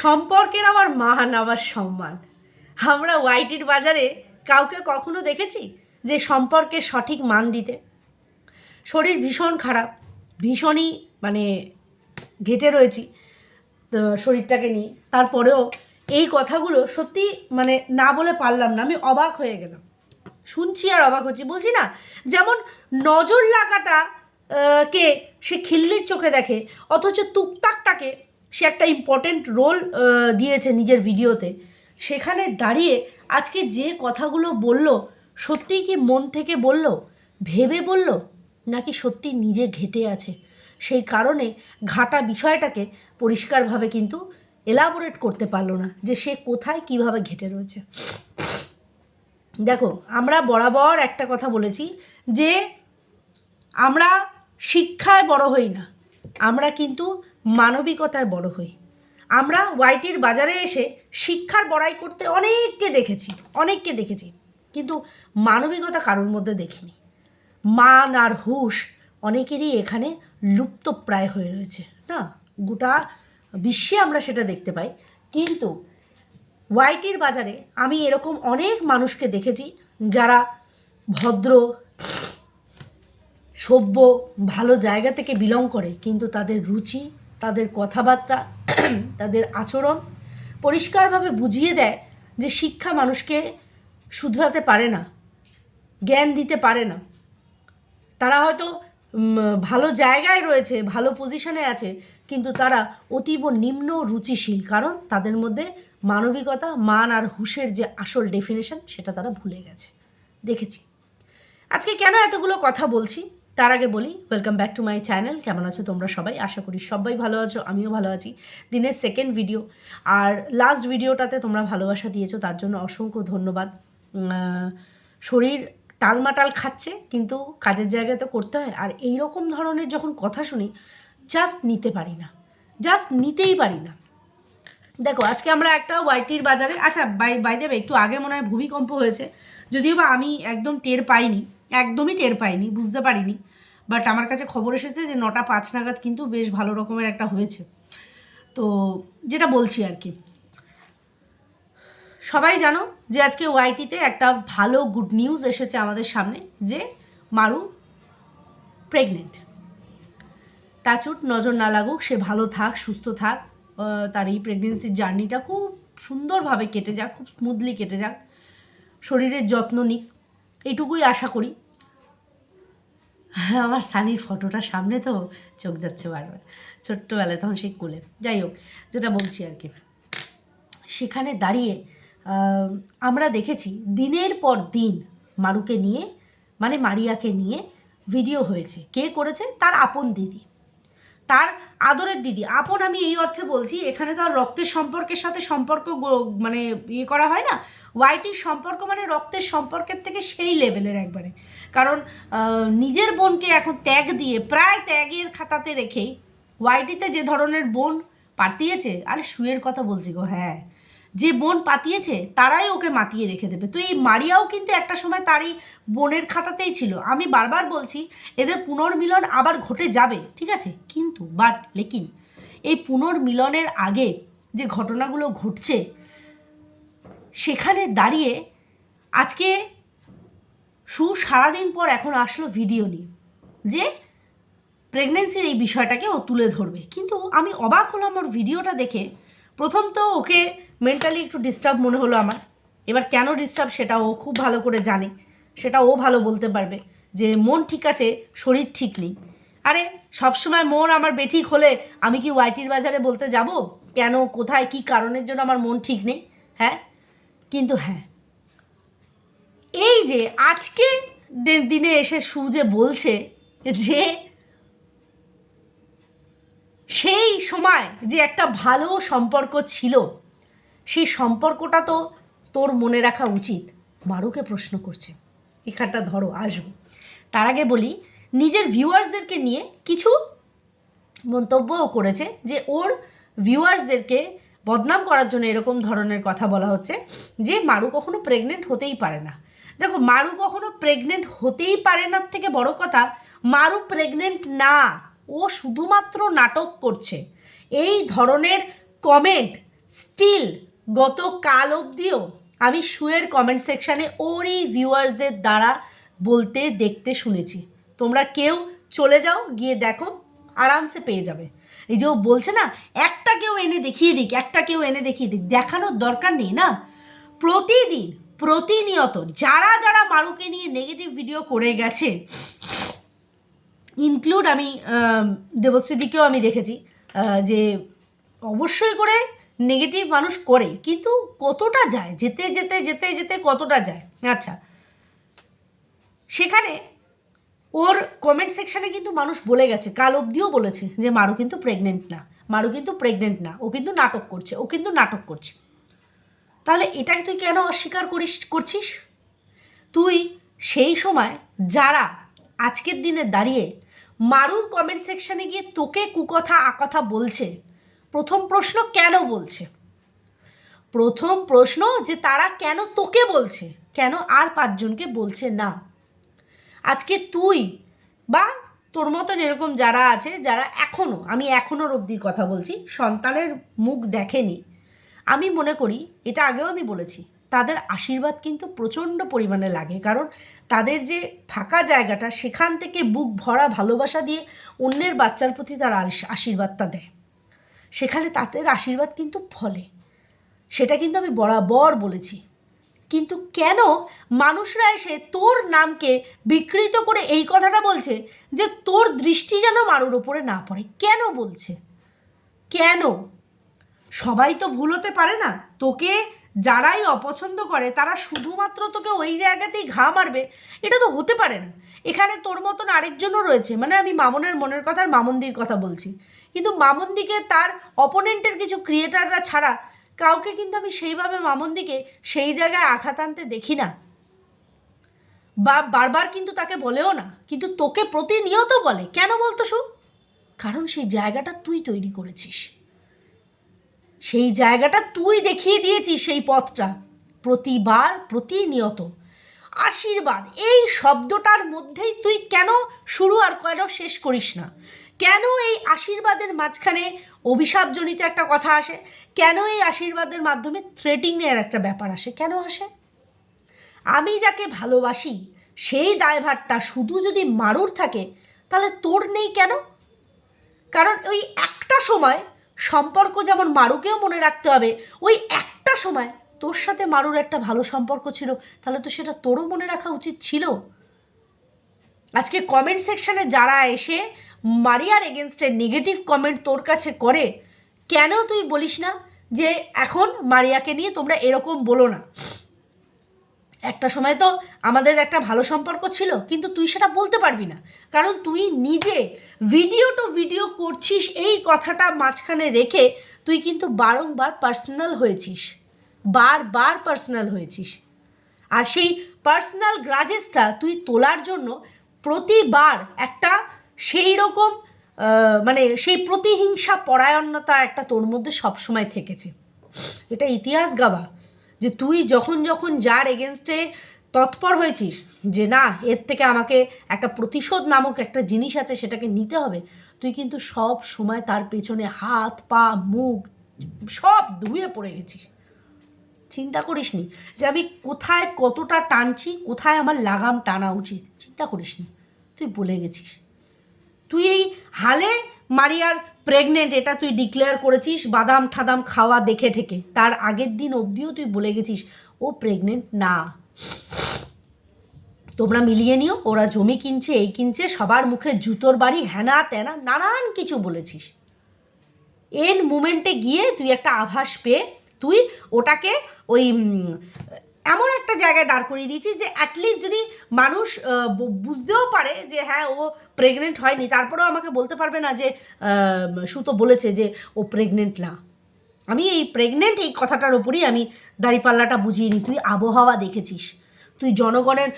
সম্পর্কের আবার মান, আবার সম্মান। আমরা ওয়াইটির বাজারে কাউকে কখনো দেখেছি যে সম্পর্কে সঠিক মান দিতে? শরীর ভীষণ খারাপ, ভীষণই মানে ঘেটে রয়েছি শরীরটাকে নিয়ে। তারপরেও এই কথাগুলো সত্যি মানে না বলে পারলাম না, আমি অবাক হয়ে গেলাম। শুনছি আর অবাক হচ্ছি। বলছি না, যেমন নজর লাগাটা কে? সে খিল্লির চোখে দেখে, অথচ টুকটাকটাকে সে একটা ইম্পর্টেন্ট রোল দিয়েছে নিজের ভিডিওতে সেখানে দাঁড়িয়ে আজকে যে কথাগুলো বলল, সত্যিই কি মন থেকে বলল, ভেবে বলল, নাকি সত্যি নিজে ঘেটে আছে? সেই কারণে ঘাটা বিষয়টাকে পরিষ্কারভাবে কিন্তু এলাবোরেট করতে পারল না, যে সে কোথায় কীভাবে ঘেটে রয়েছে। দেখো, আমরা বরাবর একটা কথা বলেছি যে আমরা শিক্ষায় বড় হই না। আমরা কিন্তু মানবিকতায় বড় হই। আমরা ওয়াইটির বাজারে এসে শিক্ষার বড়াই করতে অনেককে দেখেছি অনেককে দেখেছি। কিন্তু মানবিকতা কারোর মধ্যে দেখিনি। মান আর হুশ অনেকেরই এখানে লুপ্তপ্রায় হয়ে রয়েছে, না? গোটা বিশ্বে আমরা সেটা দেখতে পাই। কিন্তু ওয়াইটির বাজারে আমি এরকম অনেক মানুষকে দেখেছি যারা ভদ্র সভ্য, ভালো জায়গা থেকে বিলং করে, কিন্তু তাদের রুচি, তাদের কথাবার্তা, তাদের আচরণ পরিষ্কারভাবে বুঝিয়ে দেয় যে শিক্ষা মানুষকে শুধরাতে পারে না, জ্ঞান দিতে পারে না। তারা হয়তো ভালো জায়গায় রয়েছে, ভালো পজিশনে আছে, কিন্তু তারা অতীব নিম্ন রুচিশীল, কারণ তাদের মধ্যে মানবিকতা, মান আর হুঁশের যে আসল ডেফিনেশন সেটা তারা ভুলে গেছে। দেখেছি। আজকে কেন এতগুলো কথা বলছি? তার আগে বলি welcome back to my channel কেমন আছো তোমরা সবাই? আশা করি সবাই ভালো আছো, আমিও ভালো আছি। দিনের সেকেন্ড ভিডিও আর লাস্ট ভিডিওটাতে তোমরা ভালোবাসা দিয়েছ, তার জন্য অসংখ্য ধন্যবাদ। শরীর টালমাটাল খাচ্ছে, কিন্তু কাজের জায়গায় তো করতে হয়। আর এই রকম ধরনের যখন কথা শুনি জাস্ট নিতে পারি না। জাস্ট নিতেই পারি না। দেখো, আজকে আমরা একটা ওয়াইটির বাজারে আচ্ছা বাই বাই দেবে একটু আগে মনে হয় ভূমিকম্প হয়েছে। যদিও বা আমি একদম টের পাইনি একদমই টের পাইনি, বুঝতে পারিনি। বাট আমার কাছে খবর এসেছে যে নটা পাঁচ নাগাদ কিন্তু বেশ ভালো রকমের একটা হয়েছে। তো যেটা বলছি আর কি। সবাই জানো যে আজকে ওয়াইটিতে একটা ভালো গুড নিউজ এসেছে আমাদের সামনে, যে মারু প্রেগনেন্ট টাচুট নজর না লাগুক, সে ভালো থাক, সুস্থ থাক তার এই প্রেগনেন্সির জার্নিটা খুব সুন্দরভাবে কেটে যাক, খুব স্মুথলি কেটে যাক। শরীরের যত্ন নিক এইটুকুই আশা করি। আমার সানির ফটোটা সামনে তো চোখ যাচ্ছে বারবার। ছোট্টবেলায় তখন সেই কোলে। যাই হোক, যেটা বলছি আর কি। সেখানে দাঁড়িয়ে আমরা দেখেছি দিনের পর দিন মারুকে নিয়ে মানে মারিয়াকে নিয়ে ভিডিও হয়েছে। কে করেছে? তার আপন দিদি। তার আদরের দিদি। আপন আমি এই অর্থে বলছি, এখানে তো আর রক্তের সম্পর্কের সাথে সম্পর্ক মানে ইয়ে করা হয় না। ওয়াইটির সম্পর্ক মানে রক্তের সম্পর্কের থেকে সেই লেভেলের একবারে। কারণ নিজের বোনকে এখন ত্যাগ দিয়ে প্রায় ত্যাগের খাতাতে রেখেই ওয়াইটিতে যে ধরনের বোন পাতিয়েছে, আরে শুয়ের কথা বলছি গো হ্যাঁ যে বোন পাতিয়েছে তারাই ওকে মাতিয়ে রেখে দেবে। তো এই মারিয়াও কিন্তু একটা সময় তারই বোনের খাতাতেই ছিল। আমি বারবার বলছি, এদের পুনর্মিলন আবার ঘটে যাবে, ঠিক আছে? কিন্তু বাট লেকিন, এই পুনর্মিলনের আগে যে ঘটনাগুলো ঘটছে সেখানে দাঁড়িয়ে আজকে সু সারাদিন পর এখন আসলো ভিডিও নিয়ে যে প্রেগনেন্সির এই বিষয়টাকে ও তুলে ধরবে। কিন্তু আমি অবাক হলাম ওর ভিডিওটা দেখে। প্রথম তো ওকে মেন্টালি একটু ডিস্টার্ব মনে হলো আমার। এবার কেন ডিস্টার্ব সেটা ও খুব ভালো করে জানে। সেটা ও ভালো বলতে পারবে যে মন ঠিক আছে, শরীর ঠিক নেই। আরে, সবসময় মন আমার বেঠিক হলে আমি কি ওয়াইটির বাজারে বলতে যাব? কেন, কোথায়, কি কারণের জন্য আমার মন ঠিক নেই? হ্যাঁ? কিন্তু হ্যাঁ। এই যে আজকে দিনে এসে সু যে বলছে যে সেই সময় যে একটা ভালো সম্পর্ক ছিল, সেই সম্পর্কটা তো তোর মনে রাখা উচিত। মারুকে প্রশ্ন করছে। এখানটা ধরো, আসব। তার আগে বলি, নিজের ভিউয়ার্সদেরকে নিয়ে কিছু মন্তব্যও করেছে যে ওর ভিউয়ার্সদেরকে বদনাম করার জন্য এরকম ধরনের কথা বলা হচ্ছে যে মারু কখনো প্রেগনেন্ট হতেই পারে না। দেখো, মারু কখনো প্রেগনেন্ট হতেই পারে না থেকে বড় কথা, মারু প্রেগনেন্ট না, ও শুধুমাত্র নাটক করছে। এই ধরনের কমেন্ট স্টিল গত কাল অবধিও আমি শুয়ের কমেন্ট সেকশানে ওরই ভিউয়ার্সদের দ্বারা বলতে, দেখতে শুনেছি। তোমরা কেউ চলে যাও, গিয়ে দেখো, আরামসে পেয়ে যাবে। এই যে ও বলছে না, একটা কেউ এনে দেখিয়ে দিক, একটা কেউ এনে দেখিয়ে দিক, দেখানোর দরকার নেই না? প্রতিদিন, প্রতিনিয়ত যারা যারা মারুকে নিয়ে নেগেটিভ ভিডিও করে গেছে ইনক্লুড আমি দেবশ্রীদিকেও আমি দেখেছি যে অবশ্যই করে নেগেটিভ মানুষ করে, কিন্তু কতটা যায়, যেতে যেতে যেতে যেতে কতটা যায়? আচ্ছা সেখানে ওর কমেন্ট সেকশানে কিন্তু মানুষ বলে গেছে। কাল অবধিও বলেছে যে মারু কিন্তু প্রেগনেন্ট না। মারু কিন্তু প্রেগনেন্ট না। ও কিন্তু নাটক করছে। ও কিন্তু নাটক করছে। তাহলে এটাকে তুই কেন অস্বীকার করিস, করছিস? তুই সেই সময় যারা আজকের দিনে দাঁড়িয়ে মারুর কমেন্ট সেকশানে গিয়ে তোকে কুকথা, আকথা বলছে, প্রথম প্রশ্ন কেন বলছে? প্রথম প্রশ্ন যে তারা কেন তোকে বলছে, কেন আর পাঁচজনকে বলছে না? আজকে তুই বা তোর মতন এরকম যারা আছে, যারা এখনও আমি এখনও অবধির কথা বলছি, সন্তানের মুখ দেখেনি। আমি মনে করি, এটা আগেও আমি বলেছি, তাদের আশীর্বাদ কিন্তু প্রচণ্ড পরিমাণে লাগে। কারণ তাদের যে ফাঁকা জায়গাটা, সেখান থেকে বুক ভরা ভালোবাসা দিয়ে অন্যের বাচ্চার প্রতি তার আশ- আশীর্বাদটা দেয়। সেখানে তাদের আশীর্বাদ কিন্তু ফলে। সেটা কিন্তু আমি বরাবর বলেছি। কিন্তু কেন মানুষরা এসে তোর নামকে বিকৃত করে এই কথাটা বলছে যে তোর দৃষ্টি যেন মারুর ওপরে না পড়ে? কেন বলছে? কেন? সবাই তো ভুল হতে পারে না। তোকে যারাই অপছন্দ করে, তারা শুধুমাত্র তোকে ওই জায়গাতেই ঘা মারবে। এটা তো হতে পারে না। এখানে তোর মতন আরেকজনও রয়েছে। মানে আমি মামনের মনের কথা আর মামন্দির কথা বলছি। কিন্তু মামন্দিকে তার অপোনেন্টের কিছু ক্রিয়েটাররা ছাড়া কাউকে কিন্তু আমি সেইভাবে মামন্দিকে সেই জায়গায় আঘাত আনতে দেখি না। বা বারবার কিন্তু তাকে বলেও না, কিন্তু তোকে প্রতিনিয়ত বলে। কেন বলতো শু কারণ সেই জায়গাটা তুই তৈরি করেছিস। সেই জায়গাটা তুই দেখিয়ে দিয়েছিস সেই পথটা। প্রতিবার, প্রতিনিয়ত। আশীর্বাদ, এই শব্দটার মধ্যেই তুই কেন শুরু আর কেন শেষ করিস না? কেন এই আশীর্বাদের মাঝখানে অভিশাপজনিত একটা কথা আসে? কেন এই আশীর্বাদের মাধ্যমে থ্রেটিংয়ের একটা ব্যাপার আসে? কেন আসে? আমি যাকে ভালোবাসি, সেই দায়ভারটা শুধু যদি মারুর থাকে, তাহলে তোর নেই কেন? কারণ ওই একটা সময় সম্পর্ক যেমন মারুকেও মনে রাখতে হবে, ওই একটা সময় তোর সাথে মারুর একটা ভালো সম্পর্ক ছিল, তাহলে তো সেটা তোরও মনে রাখা উচিত ছিল। আজকে কমেন্ট সেকশানে যারা এসে মারিয়ার এগেনস্টে নেগেটিভ কমেন্ট তোর কাছে করে কেন তুই বলিস না যে এখন মারিয়াকে নিয়ে তোমরা এরকম বলো না? একটা সময় তো আমাদের একটা ভালো সম্পর্ক ছিল, কিন্তু তুই সেটা বলতে পারবি না। কারণ তুই নিজে ভিডিও টু ভিডিও করছিস, এই কথাটা মাঝখানে রেখে তুই কিন্তু বারংবার পার্সোনাল হয়েছিস। বারবার পার্সোনাল হয়েছিস। আর সেই পার্সোনাল গ্রাজেসটা তুই তোলার জন্য প্রতিবার একটা সেই রকম মানে সেই প্রতিহিংসা পরায়ণতা একটা তোর মধ্যে সবসময় থেকেছে। এটা ইতিহাস গাবা যে তুই যখন যখন যার এগেনস্টে তৎপর হয়েছিস যে না, এর থেকে আমাকে একটা প্রতিশোধ নামক একটা জিনিস আছে সেটাকে নিতে হবে, তুই কিন্তু সব সময় তার পেছনে হাত, পা, মুখ সব ধুয়ে পড়ে গেছিস। চিন্তা করিসনি যে আমি কোথায় কতটা টানছি, কোথায় আমার লাগাম টানা উচিত, চিন্তা করিসনি। তুই বলে গেছিস। তুই এই হালে মারিয়ার প্রেগনেন্ট এটা তুই ডিক্লেয়ার করেছিস, বাদাম ঠাদাম খাওয়া দেখে ঠেকে। তার আগের দিন অবধিও তুই বলে গেছিস, ও প্রেগনেন্ট না। তোমরা মিলিয়ে নিও, ওরা জমি কিনছে, এই কিনছে, সবার মুখে জুতোর বাড়ি হ্যানা ত্যানা নানান কিছু বলেছিস। এন মুমেন্টে গিয়ে তুই একটা আভাস পেয়ে, তুই ওটাকে ওই এমন একটা জায়গায় দাঁড় করিয়ে দিয়েছি যে অ্যাটলিস্ট যদি মানুষ বুঝতেও পারে যে হ্যাঁ ও প্রেগনেন্ট হয়নি, তারপরেও আমাকে বলতে পারবে না যে সুতো বলেছে যে ও প্রেগনেন্ট না। আমি এই প্রেগনেন্ট এই কথাটার উপরই আমি দাঁড়িপাল্লাটা বুঝিয়ে নিই। তুই আবহাওয়া দেখেছিস, তুই জনগণের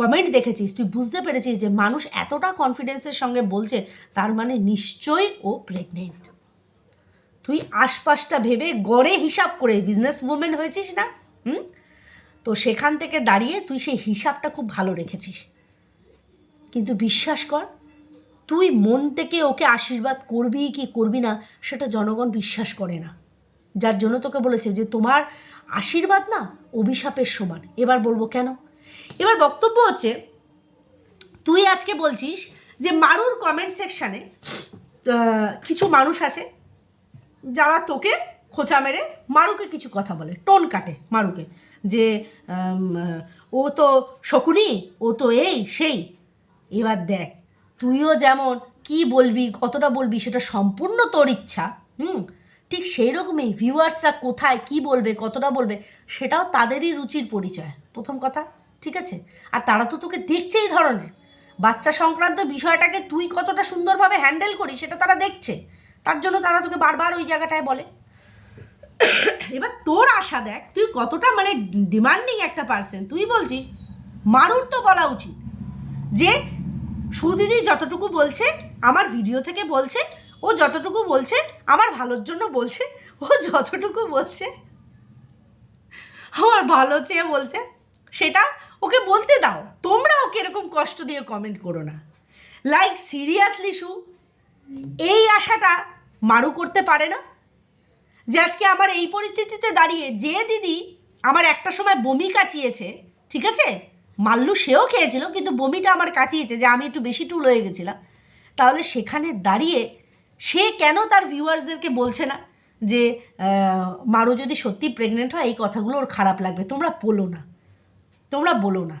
কমেন্ট দেখেছিস, তুই বুঝতে পেরেছিস যে মানুষ এতটা কনফিডেন্সের সঙ্গে বলছে, তার মানে নিশ্চয়ই ও প্রেগনেন্ট তুই আশপাশটা ভেবে গড়ে হিসাব করে বিজনেস উমেন হয়েছিস না? হুম? তো সেখান থেকে দাঁড়িয়ে তুই সেই হিসাবটা খুব ভালো রেখেছিস। কিন্তু বিশ্বাস কর, তুই মন থেকে ওকে আশীর্বাদ করবি কি করবি না, সেটা জনগণ বিশ্বাস করে না। যার জন্য তোকে বলেছে যে তোমার আশীর্বাদ না অভিশাপের সমান। এবার বলব কেন? এবার বক্তব্য হচ্ছে, তুই আজকে বলছিস যে মারুর কমেন্ট সেকশানে কিছু মানুষ আছে যারা তোকে খোঁচা মেরে মারুকে কিছু কথা বলে, টোন কাটে মারুকে। যে ও তো শকুনি, ও তো এই, সেই। এবার দেখ, তুইও যেমন কি বলবি, কতটা বলবি, সেটা সম্পূর্ণ তোর ইচ্ছা, হুম? ঠিক সেই রকমই ভিউয়ার্সরা কোথায় কি বলবে, কতটা বলবে, সেটাও তাদেরই রুচির পরিচয়। প্রথম কথা, ঠিক আছে? আর তারা তো তোকে দেখছে এই ধরনের। বাচ্চা সংক্রান্ত বিষয়টাকে তুই কতটা সুন্দরভাবে হ্যান্ডেল করিস, সেটা তারা দেখছে। তার জন্য তারা তোকে বারবার ওই জায়গাটায় বলে। এবার তোর আশা দেখ, তুই কতটা মানে ডিমান্ডিং একটা পার্সন তুই বলছিস, মারুর তো বলা উচিত যে, সুদিদি যতটুকু বলছে, আমার ভিডিও থেকে বলছে, ও যতটুকু বলছে, আমার ভালোর জন্য বলছে, ও যতটুকু বলছে, আমার ভালো চেয়ে বলছে, সেটা ওকে বলতে দাও। তোমরা ওকে এরকম কষ্ট দিয়ে কমেন্ট করো না। লাইক সিরিয়াসলি শু এই আশাটা মারু করতে পারে না। যে আজকে আমার এই পরিস্থিতিতে দাঁড়িয়ে যে দিদি আমার একটা সময় বমি কাচিয়েছে, ঠিক আছে? মাল্লু সেও খেয়েছিল, কিন্তু বমিটা আমার কাচিয়েছে যে আমি একটু বেশি টুল হয়ে গেছিলাম। তাহলে সেখানে দাঁড়িয়ে সে কেন তার ভিউয়ার্সদেরকে বলছে না যে মারু যদি সত্যি প্রেগনেন্ট হয়, এই কথাগুলো ওর খারাপ লাগবে? তোমরা বলো না। তোমরা বলো না।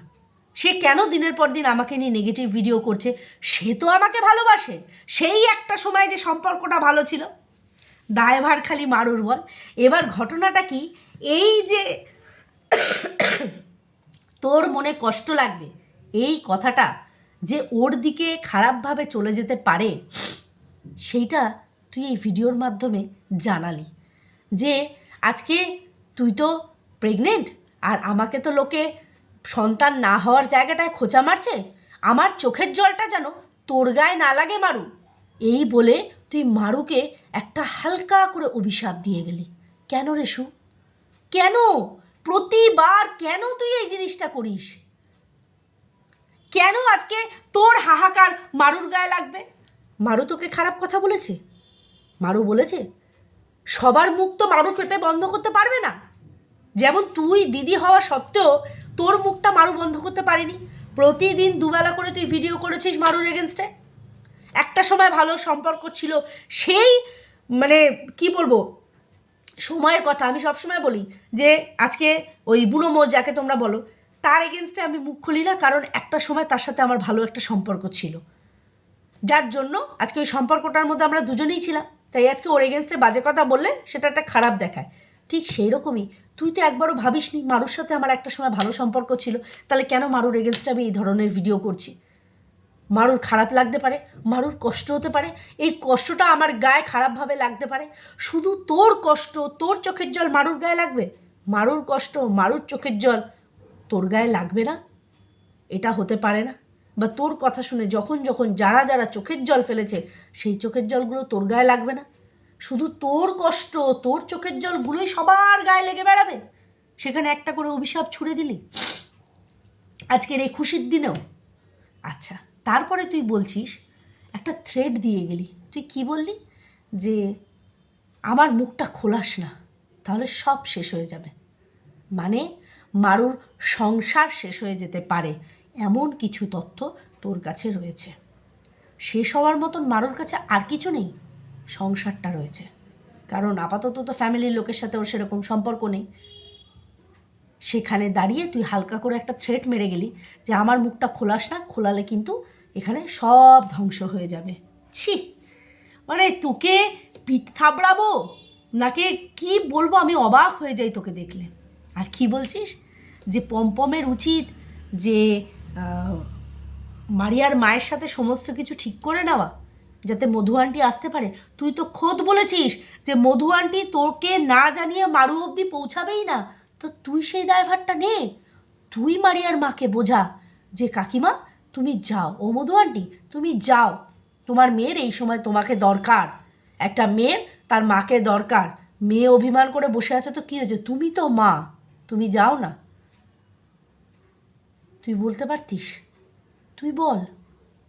সে কেন দিনের পর দিন আমাকে নিয়ে নেগেটিভ ভিডিও করছে? সে তো আমাকে ভালোবাসে। সেই একটা সময় যে সম্পর্কটা ভালো ছিল। দায়ভার খালি মারুর বল। এবার ঘটনাটা কি? এই যে তোর মনে কষ্ট লাগবে? এই কথাটা যে ওর দিকে খারাপভাবে চলে যেতে পারে, সেইটা তুই এই ভিডিওর মাধ্যমে জানালি। যে আজকে তুই তো প্রেগনেন্ট আর আমাকে তো লোকে সন্তান না হওয়ার জায়গাটায় খোঁচা মারছে। আমার চোখের জলটা যেন তোর গায়ে না লাগে মারু। এই বলে তুই মারুকে একটা হালকা করে অভিশাপ দিয়ে গেলি। কেন রে সু? কেন? প্রতিবার কেন তুই এই জিনিসটা করিস? কেন আজকে তোর হাহাকার মারুর গায়ে লাগবে? মারু তোকে খারাপ কথা বলেছে? মারু বলেছে, সবার মুখ তো মারু চেপে বন্ধ করতে পারবে না। যেমন তুই দিদি হওয়া সত্ত্বেও তোর মুখটা মারু বন্ধ করতে পারিনি। প্রতিদিন দুবেলা করে তুই ভিডিও করেছিস মারুর এগেনস্টে একটা সময় ভালো সম্পর্ক ছিল, সেই মানে কি বলব, সময়ের কথা আমি সবসময় বলি যে আজকে ওই বুড়ো মোজ যাকে তোমরা বলো, তার এগেনস্টে আমি মুখ খুলি না, কারণ একটা সময় তার সাথে আমার ভালো একটা সম্পর্ক ছিল। যার জন্য আজকে ওই সম্পর্কটার মধ্যে আমরা দুজনেই ছিলাম, তাই আজকে ওর এগেনস্টে বাজে কথা বললে সেটা একটা খারাপ দেখায়। ঠিক সেই রকমই তুই তো একবারও ভাবিসনি মারুর সাথে আমার একটা সময় ভালো সম্পর্ক ছিল, তাহলে কেন মারুর এগেনস্টে আমি এই ধরনের ভিডিও করছি? মারুর খারাপ লাগতে পারে, মারুর কষ্ট হতে পারে, এই কষ্টটা আমার গায়ে খারাপভাবে লাগতে পারে। শুধু তোর কষ্ট, তোর চোখের জল মারুর গায়ে লাগবে? মারুর কষ্ট, মারুর চোখের জল তোর গায়ে লাগবে না? এটা হতে পারে না। বা তোর কথা শুনে যখন যখন যারা যারা চোখের জল ফেলেছে, সেই চোখের জলগুলো তোর গায়ে লাগবে না। শুধু তোর কষ্ট, তোর চোখের জলগুলোই সবার গায়ে লেগে বেড়াবে। সেখানে একটা করে অভিশাপ ছুড়ে দিলি। আজকের এই খুশির দিনেও। আচ্ছা। তারপরে তুই বলছিস, একটা থ্রেড দিয়ে গেলি। তুই কি বললি? যে আমার মুখটা খোলাস না, তাহলে সব শেষ হয়ে যাবে। মানে মারুর সংসার শেষ হয়ে যেতে পারে, এমন কিছু তথ্য তোর কাছে রয়েছে। শেষ হওয়ার মতন মারুর কাছে আর কিছু নেই, সংসারটা রয়েছে। কারণ আপাতত তো ফ্যামিলির লোকের সাথে ওর সেরকম সম্পর্ক নেই। সেখানে দাঁড়িয়ে তুই হালকা করে একটা থ্রেট মেরে গেলি যে আমার মুখটা খোলাস না, খোলালে কিন্তু এখানে সব ধ্বংস হয়ে যাবে। ছি মানে তোকে পিঠ থাবড়াবো? নাকি কি বলব? আমি অবাক হয়ে যাই তোকে দেখলে। আর কি বলছিস? যে পমপমের উচিত যে মারিয়ার মায়ের সাথে সমস্ত কিছু ঠিক করে নেওয়া, যাতে মধু আন্টি আসতে পারে। তুই তো খোদ বলেছিস যে মধু আন্টি তোকে না জানিয়ে মারু অবধি পৌঁছাবেই না। তো তুই সেই দায়ভারটা নে। তুই মারিয়ার মাকে বোঝা যে কাকিমা তুমি যাও। ও মধু আন্টি, তুমি যাও। তোমার মেয়ের এই সময় তোমাকে দরকার। একটা মেয়ের তার মাকে দরকার। মেয়ে অভিমান করে বসে আছে তো কী হয়েছে? তুমি তো মা। তুমি যাও না। তুই বলতে পারতিস? তুই বল।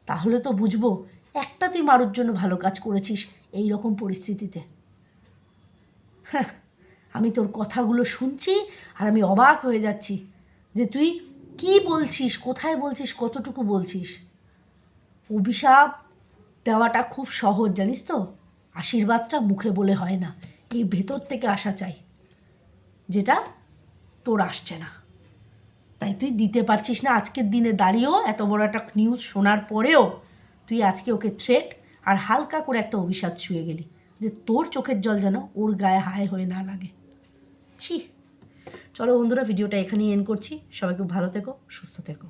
তাহলে তো বুঝব। একটা তুই মারুর জন্য ভালো কাজ করেছিস এই রকম পরিস্থিতিতে। হ্যাঁ আমি তোর কথাগুলো শুনছি আর আমি অবাক হয়ে যাচ্ছি যে তুই কি বলছিস? কোথায় বলছিস? কতটুকু বলছিস? অভিশাপ দেওয়াটা খুব সহজ, জানিস তো? আশীর্বাদটা মুখে বলে হয় না। এই ভেতর থেকে আসা চাই, যেটা তোর আসছে না। তাই তুই দিতে পারছিস না আজকের দিনে দাঁড়িয়েও, এত বড় একটা নিউজ শোনার পরেও তুই আজকে ওকে থ্রেট আর হালকা করে একটা অভিশাপ ছুঁয়ে গেলি, যে তোর চোখের জল যেন ওর গায়ে হায় হয়ে না লাগে। ছি। চলো বন্ধুরা ভিডিওটা এখানেই এন্ড করছি। সবাই খুব ভালো থেকো সুস্থ থেকো।